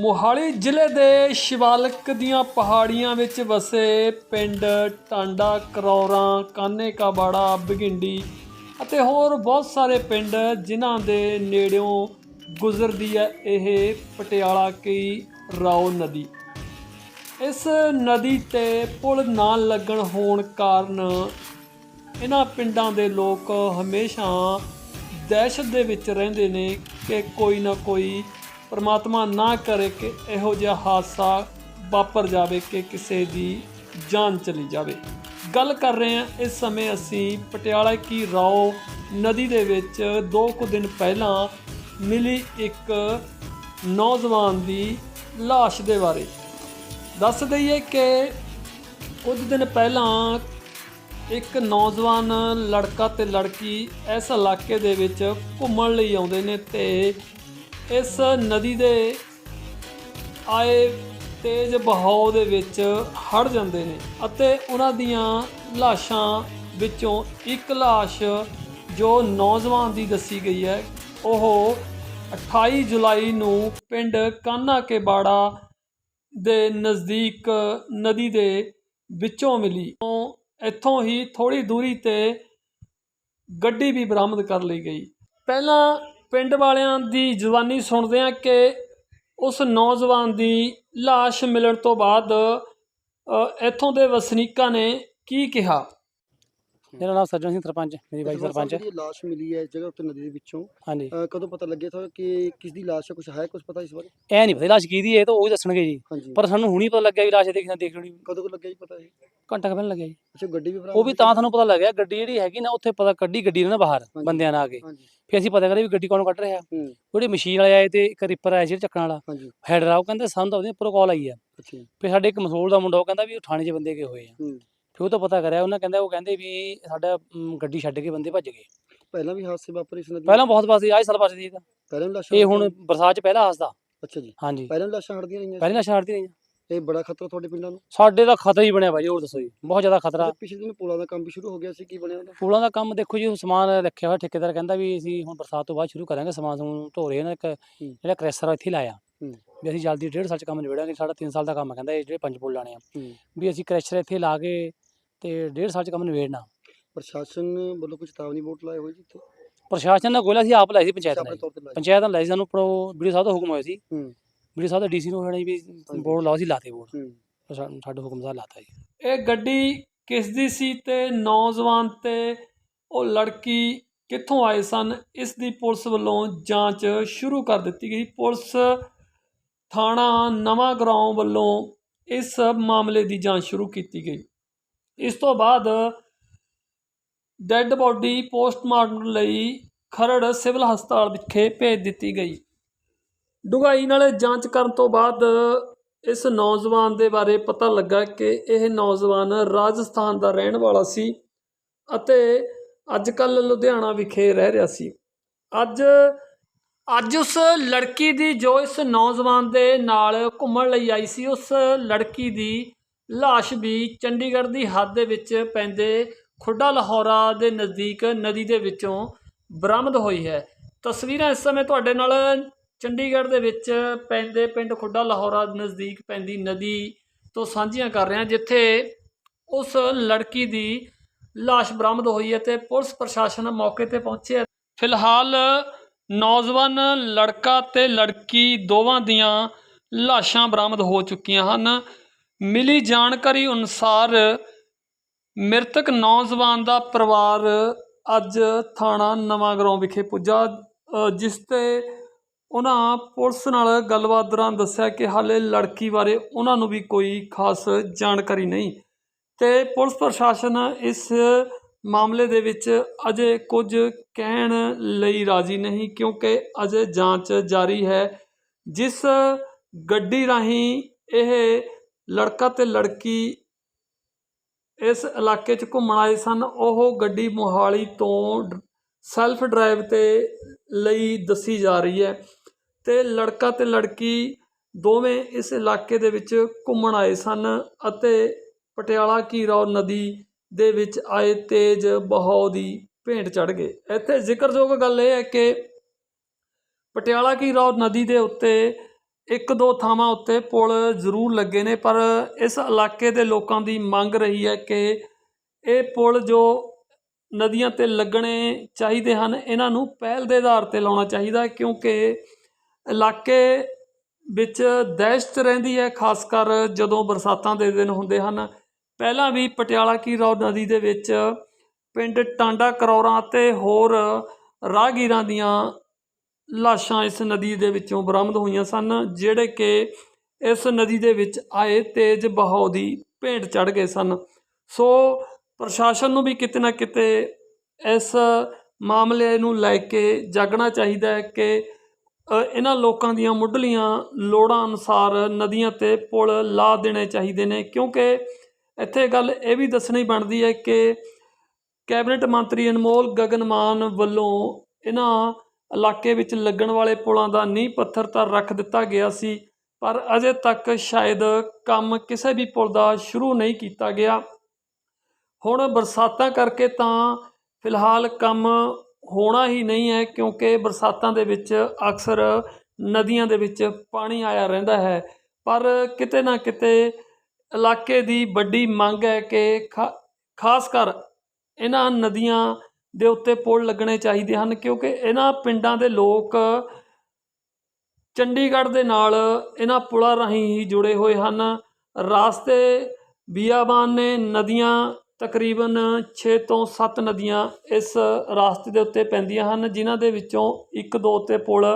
ਮੋਹਾਲੀ ਜ਼ਿਲ੍ਹੇ ਦੇ ਸ਼ਿਵਾਲਕ ਦੀਆਂ ਪਹਾੜੀਆਂ ਵਿੱਚ ਵਸੇ ਪਿੰਡ ਟਾਂਡਾ, ਕਰੌਰਾਂ ਕਾਨੇ ਕਾਬਾੜਾ ਬਗਿੰਡੀ ਅਤੇ ਹੋਰ ਬਹੁਤ ਸਾਰੇ ਪਿੰਡ ਜਿਨ੍ਹਾਂ ਦੇ ਨੇੜਿਓਂ ਗੁਜ਼ਰਦੀ ਹੈ ਇਹ ਪਟਿਆਲਾ ਕੀ ਰਾਓ ਨਦੀ। ਇਸ ਨਦੀ ਤੇ ਪੁਲ ਨਾ ਲੱਗਣ ਹੋਣ ਕਾਰਨ ਇਹਨਾਂ ਪਿੰਡਾਂ ਦੇ ਲੋਕ ਹਮੇਸ਼ਾ ਦਹਿਸ਼ਤ ਦੇ ਵਿੱਚ ਰਹਿੰਦੇ ਨੇ ਕਿ ਕੋਈ ਨਾ ਕੋਈ ਪਰਮਾਤਮਾ ਨਾ ਕਰੇ ਕਿ ਇਹੋ ਜਿਹਾ ਹਾਦਸਾ ਵਾਪਰ ਜਾਵੇ ਕਿ ਕਿਸੇ ਦੀ ਜਾਨ ਚਲੀ ਜਾਵੇ। ਗੱਲ ਕਰ ਰਹੇ ਹਾਂ, ਇਸ ਸਮੇਂ ਅਸੀਂ ਪਟਿਆਲਾ ਕੀ ਰਾਓ ਨਦੀ ਦੇ ਵਿੱਚ ਦੋ ਕੁ ਦਿਨ ਪਹਿਲਾਂ ਮਿਲੀ ਇੱਕ ਨੌਜਵਾਨ ਦੀ ਲਾਸ਼ ਦੇ ਬਾਰੇ। ਦੱਸ ਦਈਏ ਕਿ ਕੁਝ ਦਿਨ ਪਹਿਲਾਂ ਇੱਕ ਨੌਜਵਾਨ ਲੜਕਾ ਤੇ ਲੜਕੀ ਇਸ ਇਲਾਕੇ ਦੇ ਵਿੱਚ ਘੁੰਮਣ ਲਈ ਆਉਂਦੇ ਨੇ ਤੇ ਇਸ ਨਦੀ ਦੇ ਆਏ ਤੇਜ਼ ਬਹਾਅ ਦੇ ਵਿੱਚ ਹੜ ਜਾਂਦੇ ਨੇ ਅਤੇ ਉਹਨਾਂ ਦੀਆਂ ਲਾਸ਼ਾਂ ਵਿੱਚੋਂ ਇੱਕ ਲਾਸ਼ ਜੋ ਨੌਜਵਾਨ ਦੀ ਦੱਸੀ ਗਈ ਹੈ, ਉਹ 28 ਜੁਲਾਈ ਨੂੰ ਪਿੰਡ ਕਾਨਾ ਕੇ ਬਾੜਾ ਦੇ ਨਜ਼ਦੀਕ ਨਦੀ ਦੇ ਵਿੱਚੋਂ ਮਿਲੀ। ਤੋਂ ਇੱਥੋਂ ਹੀ ਥੋੜੀ ਦੂਰੀ ਤੇ ਗੱਡੀ ਵੀ ਬਰਾਮਦ ਕਰ ਲਈ ਗਈ। ਪਹਿਲਾਂ ਪਿੰਡ ਵਾਲਿਆਂ ਦੀ ਜ਼ੁਬਾਨੀ ਸੁਣਦੇ ਆ ਕਿ ਉਸ ਨੌਜਵਾਨ ਦੀ ਲਾਸ਼ ਮਿਲਣ ਤੋਂ ਬਾਅਦ ਇੱਥੋਂ ਦੇ ਵਸਨੀਕਾਂ ਨੇ ਕੀ ਕਿਹਾ? ਮੇਰਾ ਨਾਮ ਸੱਜਣ ਸਿੰਘ ਸਰਪੰਚ ਮੇਰੀ ਵਾਈਫ ਸਰਪੰਚ ਹੈ ਜਿਹੜੀ ਲਾਸ਼ ਮਿਲੀ ਹੈ ਇਸ ਜਗ੍ਹਾ ਉੱਤੇ ਨਦੀ ਦੇ ਵਿੱਚੋਂ ਹਾਂਜੀ। ਅਹ ਕਦੋਂ ਪਤਾ ਲੱਗਿਆ ਤੁਹਾਨੂੰ ਕਿ ਕਿਸ ਦੀ ਲਾਸ਼ ਹੈ ਕੁਝ ਹੈ ਕੁਝ ਪਤਾ ਇਸ ਬਾਰੇ? ਇਹ ਨਹੀਂ ਪਤਾ ਲਾਸ਼ ਕਿਹਦੀ ਹੈ ਇਹ ਤਾਂ ਉਹ ਹੀ ਦੱਸਣਗੇ ਜੀ। ਹਾਂਜੀ। ਪਰ ਸਾਨੂੰ ਹੁਣੀ ਪਤਾ ਲੱਗਿਆ ਵੀ ਲਾਸ਼ ਦੇਖਣਾ ਦੇਖ ਲੈਣੀ ਕਦੋਂ ਕੁ ਲੱਗਿਆ ਜੀ ਪਤਾ ਹੈ ਘੰਟਾ ਕੁ ਪਹਿਲਾਂ ਲੱਗਿਆ ਜੀ। ਅੱਛਾ ਗੱਡੀ ਵੀ ਉਹ ਵੀ ਤਾਂ ਸਾਨੂੰ ਪਤਾ ਲੱਗਿਆ ਗੱਡੀ ਜਿਹੜੀ ਹੈਗੀ ਨਾ ਉੱਥੇ ਪਤਾ ਕੱਢੀ ਗੱਡੀ ਨੇ ਨਾ ਬਾਹਰ ਹਾਂਜੀ। ਬੰਦਿਆਂ ਨਾਲ ਆ ਕੇ। ਹਾਂਜੀ। ਫਿਰ ਅਸੀਂ ਪਤਾ ਕਰਿਆ ਵੀ ਗੱਡੀ ਕੌਣ ਕੱਢ ਰਿਹਾ। ਹੂੰ। ਜਿਹੜੀ ਮਸ਼ੀਨ ਵਾਲੇ ਆਏ ਤੇ ਇੱਕ ਰਿਪਰ ਆਇਆ ਜਿਹੜਾ ਚੱਕਣ ਵਾਲਾ ਹਾਂਜੀ। ਹੈਡਰ ਆ ਉਹ ਕਹਿੰਦੇ ਸਾਨੂੰ ਤਾਂ ਉਹਦੀ ਉੱਪਰੋਂ ਕਾਲ ਆਈ ਆ। ਅੱਛਾ ਜੀ, ਫਿਰ ਸਾਡੇ ਇੱਕ ਮਸੂਲ ਦਾ ਮੁੰਡਾ ਉਹ ਕਹਿੰਦਾ ਵੀ ਉਹ ਥਾਣੇ 'ਚ ਬੰਦੇ ਗਏ ਹੋਏ ਆ। ਹੂੰ। ਉਹ ਤਾਂ ਪਤਾ ਕਰਿਆ ਉਹਨਾਂ ਕਹਿੰਦਾ ਉਹ ਕਹਿੰਦੇ ਵੀ ਸਾਡਾ ਗੱਡੀ ਛੱਡ ਕੇ ਬੰਦੇ ਭੱਜ ਗਏ। ਪਹਿਲਾਂ ਵੀ ਹਾਦਸੇ ਵਾਪਰੇ ਇਸ ਨਦੀ ਪਹਿਲਾਂ ਬਹੁਤ ਪਾਸੇ ਆਹ ਸਾਲ ਪਾਸੇ ਸੀ ਇਹ ਤਾਂ। ਪਹਿਲਾਂ ਵੀ ਲਾਸ਼ਾਂ ਇਹ ਹੁਣ ਬਰਸਾਤ 'ਚ ਪਹਿਲਾ ਹਾਸਦਾ ਅੱਛਾ ਜੀ। ਹਾਂਜੀ। ਪਹਿਲਾਂ ਵੀ ਲਾਸ਼ਾਂ ਹੜਦੀਆਂ ਰਹੀਆਂ ਪਹਿਲੀ ਲਾਸ਼ਾਂ ਹੜਦੀ ਰਹੀਆਂ। ਇਹ ਬੜਾ ਖਤਰਾ ਤੁਹਾਡੇ ਪਿੰਡਾਂ ਨੂੰ? ਸਾਡੇ ਦਾ ਖਤਰਾ ਹੀ ਬਣਿਆ ਭਾਈ ਹੋਰ ਦੱਸੋ ਜੀ ਬਹੁਤ ਜ਼ਿਆਦਾ ਖਤਰਾ। ਪਿਛਲੇ ਦਿਨ ਪੁਲਾਂ ਦਾ ਕੰਮ ਵੀ ਸ਼ੁਰੂ ਹੋ ਗਿਆ ਸੀ ਕੀ ਬਣਿਆ ਉਹਦਾ? ਪੁਲਾਂ ਦਾ ਕੰਮ ਦੇਖੋ ਜੀ ਉਹ ਸਮਾਨ ਰੱਖਿਆ ਹੋਇਆ ਠੇਕੇਦਾਰ ਕਹਿੰਦਾ ਵੀ ਅਸੀਂ ਹੁਣ ਬਰਸਾਤ ਤੋਂ ਬਾਅਦ ਸ਼ੁਰੂ ਕਰਾਂਗੇ ਸਮਾਨ ਸਮੂਨ ਢੋ ਰਹੇ ਨੇ ਇੱਕ ਜਿਹੜਾ ਕ੍ਰੈਸ਼ਰ ਇੱਥੇ ਲਾਇਆ। ਹੂੰ। ਵੀ ਅਸੀਂ ਜਲਦੀ ਡੇਢ ਸਾਲ ਚ ਕੰਮ ਨਿਬੇੜਾਂਗੇ ਸਾਡਾ 3 ਸਾਲ ਦਾ ਕੰਮ ਕਹਿੰਦਾ ਇਹ ਜਿਹੜੇ ਪੰਜ ਪੁਲ ਲਾਣੇ ਆ। ਹੂੰ। ਵੀ ਅਸੀਂ ਕ੍ਰੈਸ਼ਰ ਇੱਥੇ ਲਾ ਕੇ ਤੇ ਡੇਢ ਸਾਲ ਚ ਕੰਮ ਨਿਬੇੜਨਾ। ਪ੍ਰਸ਼ਾਸਨ ਵੱਲੋਂ ਕੁਝ ਚੇਤਾਵਨੀ ਬੋਰਡ ਲਾਏ ਹੋਏ ਜੀ ਇੱਥੇ? ਪ੍ਰਸ਼ਾਸਨ ਦਾ ਗੋਲਾ ਸੀ ਆਪ ਲਾਈ ਸੀ ਪੰਚਾਇਤ ਨੇ। ਪੰਚਾਇਤ ਨੇ ਲਾਈ ਸੀ ਸਾਨੂੰ ਉੱਪਰੋਂ ਵੀਡੀਓ ਸਾਹਿਬ ਦਾ ਹੁਕਮ ਹੋਇਆ ਸੀ। ਹੂੰ। ਵੀਡੀਓ ਸਾਹਿਬ ਦਾ ਡੀਸੀ ਨੂੰ ਹੋਣਾ ਵੀ ਬੋਰਡ ਲਾਓ ਸੀ ਲਾਤੇ ਬੋਰਡ। ਹੂੰ। ਸਾਡੇ ਹੁਕਮ ਦਾ ਲਾਤਾ ਜੀ। ਇਹ ਗੱਡੀ ਕਿਸ ਦੀ ਸੀ ਤੇ ਨੌਜਵਾਨ ਤੇ ਉਹ ਲੜਕੀ ਕਿੱਥੋਂ ਆਏ ਸਨ? ਇਸ ਦੀ ਪੁਲਿਸ ਵੱਲੋਂ ਜਾਂਚ ਸ਼ੁਰੂ ਕਰ ਦਿੱਤੀ ਗਈ ਪੁਲਿਸ ਥਾਣਾ ਨਵਾਂ ਗਰਾਉਂ ਵੱਲੋਂ ਇਸ ਮਾਮਲੇ ਦੀ ਜਾਂਚ ਸ਼ੁਰੂ ਕੀਤੀ ਗਈ। ਇਸ ਤੋਂ ਬਾਅਦ ਡੈੱਡ ਬੋਡੀ ਪੋਸਟਮਾਰਟਮ ਲਈ ਖਰੜ ਸਿਵਲ ਹਸਪਤਾਲ ਵਿਖੇ ਭੇਜ ਦਿੱਤੀ ਗਈ। ਡੂੰਘਾਈ ਨਾਲ ਜਾਂਚ ਕਰਨ ਤੋਂ ਬਾਅਦ ਇਸ ਨੌਜਵਾਨ ਦੇ ਬਾਰੇ ਪਤਾ ਲੱਗਾ ਕਿ ਇਹ ਨੌਜਵਾਨ ਰਾਜਸਥਾਨ ਦਾ ਰਹਿਣ ਵਾਲਾ ਸੀ ਅਤੇ ਅੱਜ ਕੱਲ ਲੁਧਿਆਣਾ ਵਿਖੇ ਰਹਿ ਰਿਹਾ ਸੀ। ਅੱਜ ਅੱਜ ਉਸ ਲੜਕੀ ਦੀ ਜੋ ਇਸ ਨੌਜਵਾਨ ਦੇ ਨਾਲ ਘੁੰਮਣ ਲਈ ਆਈ ਸੀ, ਉਸ ਲੜਕੀ ਦੀ ਲਾਸ਼ ਵੀ ਚੰਡੀਗੜ੍ਹ ਦੀ ਹੱਦ ਦੇ ਵਿੱਚ ਪੈਂਦੇ ਖੁੱਡਾ ਲਾਹੌਰਾ ਦੇ ਨਜ਼ਦੀਕ ਨਦੀ ਦੇ ਵਿੱਚੋਂ ਬਰਾਮਦ ਹੋਈ ਹੈ। ਤਸਵੀਰਾਂ ਇਸ ਸਮੇਂ ਤੁਹਾਡੇ ਨਾਲ ਚੰਡੀਗੜ੍ਹ ਦੇ ਵਿੱਚ ਪੈਂਦੇ ਪਿੰਡ ਖੁੱਡਾ ਲਾਹੌਰਾ ਨਜ਼ਦੀਕ ਪੈਂਦੀ ਨਦੀ ਤੋਂ ਸਾਂਝੀਆਂ ਕਰ ਰਹੇ ਹਾਂ ਜਿੱਥੇ ਉਸ ਲੜਕੀ ਦੀ ਲਾਸ਼ ਬਰਾਮਦ ਹੋਈ ਹੈ ਤੇ ਪੁਲਿਸ ਪ੍ਰਸ਼ਾਸਨ ਮੌਕੇ ਤੇ ਪਹੁੰਚਿਆ ਫਿਲਹਾਲ ਨੌਜਵਾਨ ਲੜਕਾ ਤੇ ਲੜਕੀ ਦੋਵਾਂ ਦੀਆਂ ਲਾਸ਼ਾਂ ਬਰਾਮਦ ਹੋ ਚੁੱਕੀਆਂ ਹਨ। ਮਿਲੀ ਜਾਣਕਾਰੀ ਅਨੁਸਾਰ ਮ੍ਰਿਤਕ ਨੌਜਵਾਨ ਦਾ ਪਰਿਵਾਰ ਅੱਜ ਥਾਣਾ ਨਵਾਂਗਰਾਉਂ ਵਿਖੇ ਪੁੱਜਾ ਜਿਸ ਤੇ ਉਹਨਾਂ ਪੁਲਿਸ ਨਾਲ ਗੱਲਬਾਤ ਦੌਰਾਨ ਦੱਸਿਆ ਕਿ ਹਾਲੇ ਲੜਕੀ ਬਾਰੇ ਉਹਨਾਂ ਨੂੰ ਵੀ ਕੋਈ ਖਾਸ ਜਾਣਕਾਰੀ ਨਹੀਂ ਤੇ ਪੁਲਿਸ ਪ੍ਰਸ਼ਾਸਨ ਇਸ ਮਾਮਲੇ ਦੇ ਵਿੱਚ ਅਜੇ ਕੁਝ ਕਹਿਣ ਲਈ ਰਾਜ਼ੀ ਨਹੀਂ ਕਿਉਂਕਿ ਅਜੇ ਜਾਂਚ ਜਾਰੀ ਹੈ, ਜਿਸ ਗੱਡੀ ਰਾਹੀਂ ਇਹ ਲੜਕਾ ਤੇ ਲੜਕੀ ਇਸ ਇਲਾਕੇ 'ਚ ਘੁੰਮਣ ਆਏ ਸਨ। ਉਹ ਗੱਡੀ ਮੋਹਾਲੀ ਤੋਂ ਸੈਲਫ ਡਰਾਈਵ ਤੇ ਲਈ ਦੱਸੀ ਜਾ ਰਹੀ ਹੈ ਤੇ ਲੜਕਾ ਤੇ ਲੜਕੀ ਦੋਵੇਂ ਇਸ ਇਲਾਕੇ ਦੇ ਵਿੱਚ ਘੁੰਮਣ ਆਏ ਸਨ ਅਤੇ ਪਟਿਆਲਾ ਕੀਰੌ ਨਦੀ ਦੇ ਵਿੱਚ ਆਏ ਤੇਜ਼ ਬਹਾਅ ਦੀ ਭੇਂਟ ਚੜ ਗਏ। ਇੱਥੇ ਜ਼ਿਕਰਯੋਗ ਗੱਲ ਇਹ ਹੈ ਕਿ ਪਟਿਆਲਾ ਕੀਰੌ ਨਦੀ ਦੇ ਉੱਤੇ ਇੱਕ ਦੋ ਥਾਵਾਂ ਉੱਤੇ ਪੁਲ ਜ਼ਰੂਰ ਲੱਗੇ ਨੇ, ਪਰ ਇਸ ਇਲਾਕੇ ਦੇ ਲੋਕਾਂ ਦੀ ਮੰਗ ਰਹੀ ਹੈ ਕਿ ਇਹ ਪੁਲ ਜੋ ਨਦੀਆਂ ਤੇ ਲੱਗਣੇ ਚਾਹੀਦੇ ਹਨ, ਇਹਨਾਂ ਨੂੰ ਪਹਿਲ ਦੇ ਆਧਾਰ ਤੇ ਲਾਉਣਾ ਚਾਹੀਦਾ ਹੈ, ਕਿਉਂਕਿ ਇਲਾਕੇ ਵਿੱਚ ਦਹਿਸ਼ਤ ਰਹਿੰਦੀ ਹੈ, ਖਾਸ ਕਰ ਜਦੋਂ ਬਰਸਾਤਾਂ ਦੇ ਦਿਨ ਹੁੰਦੇ ਹਨ। ਪਹਿਲਾਂ ਵੀ ਪਟਿਆਲਾ ਕੀ ਰੌ ਨਦੀ ਦੇ ਵਿੱਚ ਪਿੰਡ ਟਾਂਡਾ ਕਰੌਰਾਂ ਅਤੇ ਹੋਰ ਰਾਹਗੀਰਾਂ ਦੀਆਂ ਲਾਸ਼ਾਂ ਇਸ ਨਦੀ ਦੇ ਵਿੱਚੋਂ ਬਰਾਮਦ ਹੋਈਆਂ ਸਨ, ਜਿਹੜੇ ਕਿ ਇਸ ਨਦੀ ਦੇ ਵਿੱਚ ਆਏ ਤੇਜ਼ ਬਹਾਅ ਦੀ ਭੇਂਟ ਚੜ ਗਏ ਸਨ। ਸੋ ਪ੍ਰਸ਼ਾਸਨ ਨੂੰ ਵੀ ਕਿਤੇ ਨਾ ਕਿਤੇ ਇਸ ਮਾਮਲੇ ਨੂੰ ਲੈ ਕੇ ਜਾਗਣਾ ਚਾਹੀਦਾ ਹੈ ਕਿ ਇਹਨਾਂ ਲੋਕਾਂ ਦੀਆਂ ਮੁੱਢਲੀਆਂ ਲੋੜਾਂ ਅਨੁਸਾਰ ਨਦੀਆਂ ਤੇ ਪੁਲ ਲਾ ਦੇਣੇ ਚਾਹੀਦੇ ਨੇ, ਕਿਉਂਕਿ ਇੱਥੇ ਗੱਲ ਇਹ ਵੀ ਦੱਸਣੀ ਬਣਦੀ ਹੈ ਕਿ ਕੈਬਨਿਟ ਮੰਤਰੀ ਅਨਮੋਲ ਗਗਨਮਾਨ ਵੱਲੋਂ ਇਹਨਾਂ ਇਲਾਕੇ ਵਿੱਚ ਲੱਗਣ ਵਾਲੇ ਪੁਲਾਂ ਦਾ ਨੀਂਹ ਪੱਥਰ ਤਾਂ ਰੱਖ ਦਿੱਤਾ ਗਿਆ ਸੀ, ਪਰ ਅਜੇ ਤੱਕ ਸ਼ਾਇਦ ਕੰਮ ਕਿਸੇ ਵੀ ਪੁਲ ਦਾ ਸ਼ੁਰੂ ਨਹੀਂ ਕੀਤਾ ਗਿਆ। ਹੁਣ ਬਰਸਾਤਾਂ ਕਰਕੇ ਤਾਂ ਫਿਲਹਾਲ ਕੰਮ ਹੋਣਾ ਹੀ ਨਹੀਂ ਹੈ, ਕਿਉਂਕਿ ਬਰਸਾਤਾਂ ਦੇ ਵਿੱਚ ਅਕਸਰ ਨਦੀਆਂ ਦੇ ਵਿੱਚ ਪਾਣੀ ਆਇਆ ਰਹਿੰਦਾ ਹੈ। ਪਰ ਕਿਤੇ ਨਾ ਕਿਤੇ ਇਲਾਕੇ ਦੀ ਵੱਡੀ ਮੰਗ ਹੈ ਕਿ ਖਾਸ ਕਰ ਇਹਨਾਂ ਨਦੀਆਂ ਦੇ ਉੱਤੇ ਪੁਲ ਲੱਗਣੇ ਚਾਹੀਦੇ ਹਨ, ਕਿਉਂਕਿ ਇਹਨਾਂ ਪਿੰਡਾਂ ਦੇ ਲੋਕ ਚੰਡੀਗੜ੍ਹ ਦੇ ਨਾਲ ਇਹਨਾਂ ਪੁਲਾਂ ਰਾਹੀਂ ਹੀ ਜੁੜੇ ਹੋਏ ਹਨ। ਰਾਸਤੇ ਬੀਆਬਾਨ ਨੇ ਨਦੀਆਂ ਤਕਰੀਬਨ 6 ਤੋਂ 7 ਨਦੀਆਂ ਇਸ ਰਾਸਤੇ ਦੇ ਉੱਤੇ ਪੈਂਦੀਆਂ ਹਨ, ਜਿਨ੍ਹਾਂ ਦੇ ਵਿੱਚੋਂ ਇੱਕ ਦੋ ਤੇ ਪੁਲ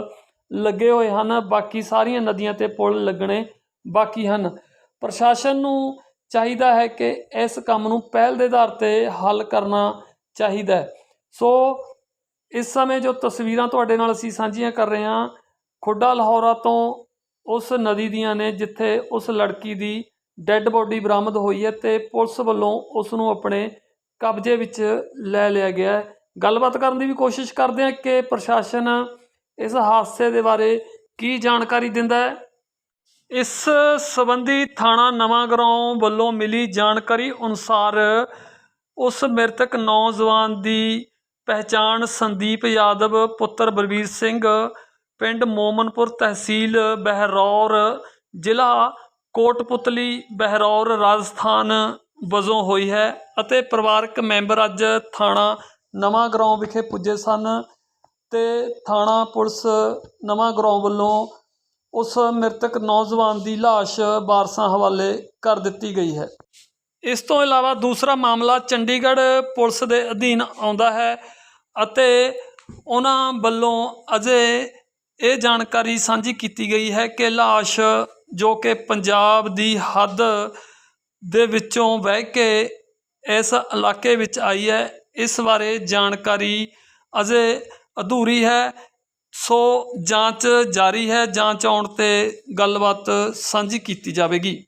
ਲੱਗੇ ਹੋਏ ਹਨ। ਬਾਕੀ ਸਾਰੀਆਂ ਨਦੀਆਂ ਤੇ ਪੁਲ ਲੱਗਣੇ ਬਾਕੀ ਹਨ। ਪ੍ਰਸ਼ਾਸਨ ਨੂੰ ਚਾਹੀਦਾ ਹੈ ਕਿ ਇਸ ਕੰਮ ਨੂੰ ਪਹਿਲ ਦੇ ਆਧਾਰ ਤੇ ਹੱਲ ਕਰਨਾ ਚਾਹੀਦਾ ਹੈ। ਸੋ ਇਸ ਸਮੇਂ ਜੋ ਤਸਵੀਰਾਂ ਤੁਹਾਡੇ ਨਾਲ ਅਸੀਂ ਸਾਂਝੀਆਂ ਕਰ ਰਹੇ ਹਾਂ, ਖੁੱਡਾ ਲਾਹੌਰਾ ਤੋਂ ਉਸ ਨਦੀ ਦੀਆਂ ਨੇ, ਜਿੱਥੇ ਉਸ ਲੜਕੀ ਦੀ ਡੈੱਡ ਬੋਡੀ ਬਰਾਮਦ ਹੋਈ ਹੈ ਤੇ ਪੁਲਿਸ ਵੱਲੋਂ ਉਸ ਨੂੰ ਆਪਣੇ ਕਬਜ਼ੇ ਵਿੱਚ ਲੈ ਲਿਆ ਗਿਆ ਹੈ। ਗੱਲਬਾਤ ਕਰਨ ਦੀ ਵੀ ਕੋਸ਼ਿਸ਼ ਕਰਦੇ ਹਾਂ ਕਿ ਪ੍ਰਸ਼ਾਸਨ ਇਸ ਹਾਦਸੇ ਦੇ ਬਾਰੇ ਕੀ ਜਾਣਕਾਰੀ ਦਿੰਦਾ ਹੈ। ਇਸ ਸੰਬੰਧੀ ਥਾਣਾ ਨਵਾਂਗਰਾਉਂ ਵੱਲੋਂ ਮਿਲੀ ਜਾਣਕਾਰੀ ਅਨੁਸਾਰ ਉਸ ਮ੍ਰਿਤਕ ਨੌਜਵਾਨ ਦੀ ਪਹਿਚਾਣ ਸੰਦੀਪ ਯਾਦਵ, ਪੁੱਤਰ ਬਲਬੀਰ ਸਿੰਘ, ਪਿੰਡ ਮੋਮਨਪੁਰ ਤਹਿਸੀਲ ਬਹਿਰੌਰ, ਜ਼ਿਲ੍ਹਾ ਕੋਟਪੁਤਲੀ ਬਹਿਰੌਰ, ਰਾਜਸਥਾਨ ਵਜੋਂ ਹੋਈ ਹੈ ਅਤੇ ਪਰਿਵਾਰਕ ਮੈਂਬਰ ਅੱਜ ਥਾਣਾ ਨਵਾਂ ਗਰਾਉਂ ਵਿਖੇ ਪੁੱਜੇ ਸਨ ਤੇ ਥਾਣਾ ਪੁਲਿਸ ਨਵਾਂ ਗਰਾਉਂ ਵੱਲੋਂ ਉਸ ਮ੍ਰਿਤਕ ਨੌਜਵਾਨ ਦੀ ਲਾਸ਼ ਵਾਰਸਾਂ ਹਵਾਲੇ ਕਰ ਦਿੱਤੀ ਗਈ ਹੈ। ਇਸ ਤੋਂ ਇਲਾਵਾ ਦੂਸਰਾ ਮਾਮਲਾ ਚੰਡੀਗੜ੍ਹ ਪੁਲਿਸ ਦੇ ਅਧੀਨ ਆਉਂਦਾ ਹੈ ਅਤੇ ਉਹਨਾਂ ਵੱਲੋਂ ਅਜੇ ਇਹ ਜਾਣਕਾਰੀ ਸਾਂਝੀ ਕੀਤੀ ਗਈ ਹੈ ਕਿ ਲਾਸ਼ ਜੋ ਕਿ ਪੰਜਾਬ ਦੀ ਹੱਦ ਦੇ ਵਿੱਚੋਂ ਵਹਿ ਕੇ ਇਸ ਇਲਾਕੇ ਵਿੱਚ ਆਈ ਹੈ, ਇਸ ਬਾਰੇ ਜਾਣਕਾਰੀ ਅਜੇ ਅਧੂਰੀ ਹੈ। ਸੋ ਜਾਂਚ ਜਾਰੀ ਹੈ, ਜਾਂਚ ਆਉਣ ਤੇ ਗੱਲਬਾਤ ਸਾਂਝੀ ਕੀਤੀ ਜਾਵੇਗੀ।